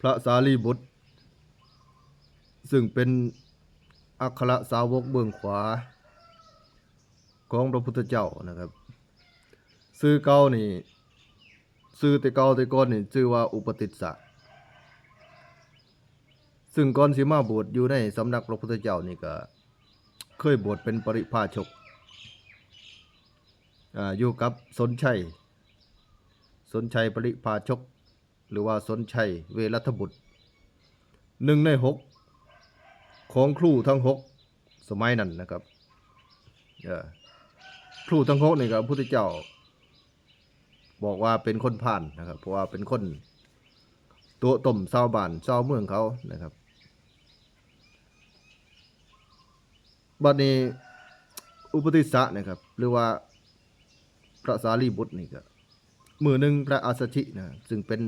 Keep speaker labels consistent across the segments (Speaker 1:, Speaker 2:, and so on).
Speaker 1: พระสารีบุตร ซึ่งเป็นอัครสาวกเบื้องขวา ของพระพุทธเจ้านะครับซื้อเก่านี่ซื้อแต่เก่าแต่ก่อนนี่ชื่อว่าอุปติสสะซึ่งก่อนสิมาบวชอยู่ในสำนักพระพุทธเจ้านี่ก็เคยบวชเป็นปริพาชกออยู่กับสนชัย สนชัยปริพาชก หรือว่าสนชัยเวรัทบุตรหนึ่งในหกของครูทั้งหกสมัยนั้นนะครับครูทั้งหกนี่ก็พระพุทธเจ้า บอกว่าเป็นคนผ่านนะครับ เพราะว่าเป็นคนตัวต้มชาวบ้านชาวเมืองเขานะครับบัดนี้อุปติสสะนะครับ หรือว่าพระสารีบุตรนี่ก็มือหนึ่งพระอาสชินะซึ่งเป็น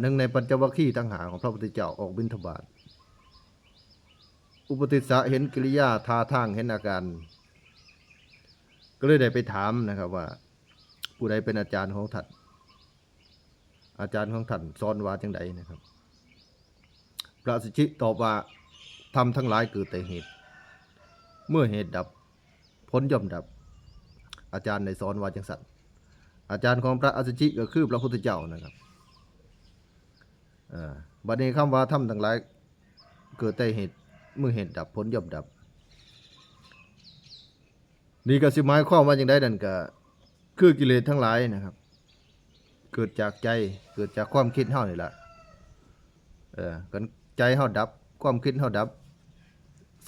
Speaker 1: หนึ่งในปัญจวัคคีย์ตั้งหาของพระพุทธเจ้าออกบิณฑบาตอุปติสสะเห็นกิริยาท่าทางเห็นอาการ ก็เลยได้ไปถามนะครับว่า ผู้ใดเป็นอาจารย์ของท่านอาจารย์ของท่านสอนว่าจังใดนะครับ พระสิชิตอบว่าทำทั้งหลายเกิดแต่เหตุ เมื่อเหตุดับผลย่อมดับ อาจารย์ในสอนว่าจังสันอาจารย์ของพระอสิชิก็คือพระพุทธเจ้านะครับ บัดนี้คำว่าทำทั้งหลาย เกิดแต่เหตุเมื่อเหตุดับผลย่อมดับ นี่ก็สิหมายความว่าจังไดนั่นก็คือกิเลสทั้งหลายนะครับ เกิดจากใจเกิดจากความคิดเฮานี่แหละเออกันใจเฮาดับ ความคิดเฮาดับ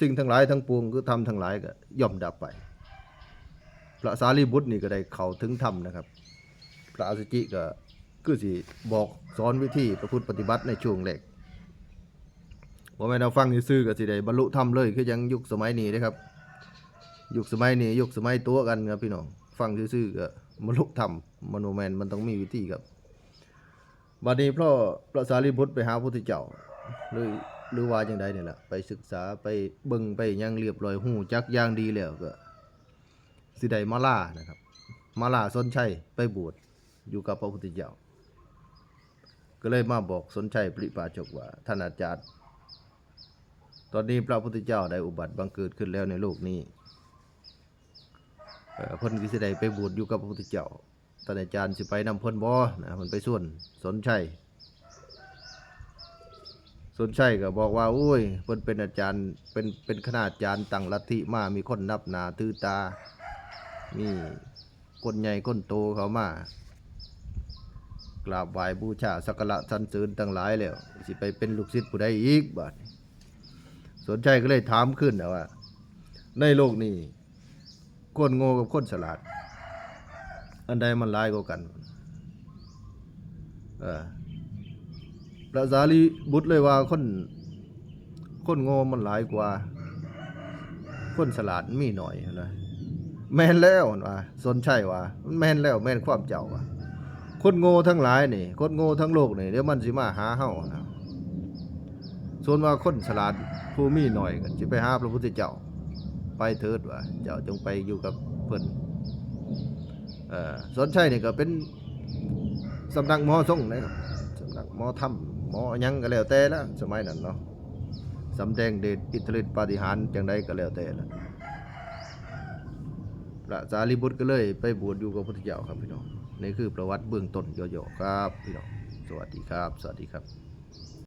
Speaker 1: สิ่งทั้งหลายทั้งปวงคือทำทั้งหลายก็ย่อมดับไป พระสารีบุตรนี่ก็ได้เข้าถึงธรรมนะครับ พระอสุจิก็ คือสิบอกสอนวิธีประพฤติปฏิบัติในช่วงแรกบ่แม่นเอาฟังซื่อๆก็สิได้บรรลุธรรมเลยคือยังยุคสมัยนี้เด้ครับ ยุคสมัยนี้ยุคสมัยตัวกันครับพี่น้องฟังซื่อก็บรรลุธรรมมโนแมนมันต้องมีวิธีครับบัดนี้เพราะพระสารีบุตรไปหาพระพุทธเจ้าหรือหรือว่าจังใดเนี่แหละไปศึกษาไปเบิ่งไปยังเรียบร้อยหูจักอย่างดีแล้วก็ สิได้มาล่านะครับ มาล่าสนชัยไปบวชอยู่กับพระพุทธเจ้า ก็เลยมาบอกสนชัยปริปาชกว่าท่านอาจารย์ ตอนนี้พระพุทธเจ้าได้อุบัติบังเกิดขึ้นแล้วในโลกนี้เพิ่นก็สิได้ไปบวชอยู่กับพระพุทธเจ้าท่านอาจารย์สิไปนำเพิ่นบ่นะเพิ่นไปส่วนสนชัยสนชัยก็บอกว่าโอ้ยเพิ่นเป็นอาจารย์เป็นเป็นคณาจารย์ตั้งลัทธิมามีคนนับหนาถือตา มีคนใหญ่คนโตเขามา กราบไหว้บูชาสักการะสรรเสริญตั้งหลายแล้วสิไปเป็นลูกศิษย์ผู้ใดอีกบัดสนชัยก็เลยถามขึ้นนะว่า ในโลกนี้คนโง่กับคนฉลาด อันใดมันร้ายกว่ากันเออพระสารีบุตรเลยว่าคนคนโง่มันหลายกว่า คนฉลาดมีหน่อยนะแม่นแล้วว่าสนใช่ว่า แม่นแล้วแม่นความเจ้าว่า คนโง่ทั้งหลายนี่ คนโง่ทั้งโลกนี่เดี๋ยวมันสิมาหาเฮานะส่วนว่าคนฉลาดผู้มีหน่อยก็สิไปหาพระพุทธเจ้า ไปเถิดว่าเจ้าจงไปอยู่กับเพิ่นเอ่อสนใช่นี่ก็เป็นสำนักหมอทรงนะครับสำนักหมอถ้ำหมอยังก็แล้วแต่ละสมัยนั้นเนาะสำแดงเดชอิทธิฤทธิปาฏิหาริย์จังใดก็แล้วแต่ละพระสารีบุตรก็เลยไปบวชอยู่กับพระพุทธเจ้าครับพี่น้อง นี่คือประวัติเบื้องต้นย่อๆครับพี่น้องสวัสดีครับ สวัสดีครับ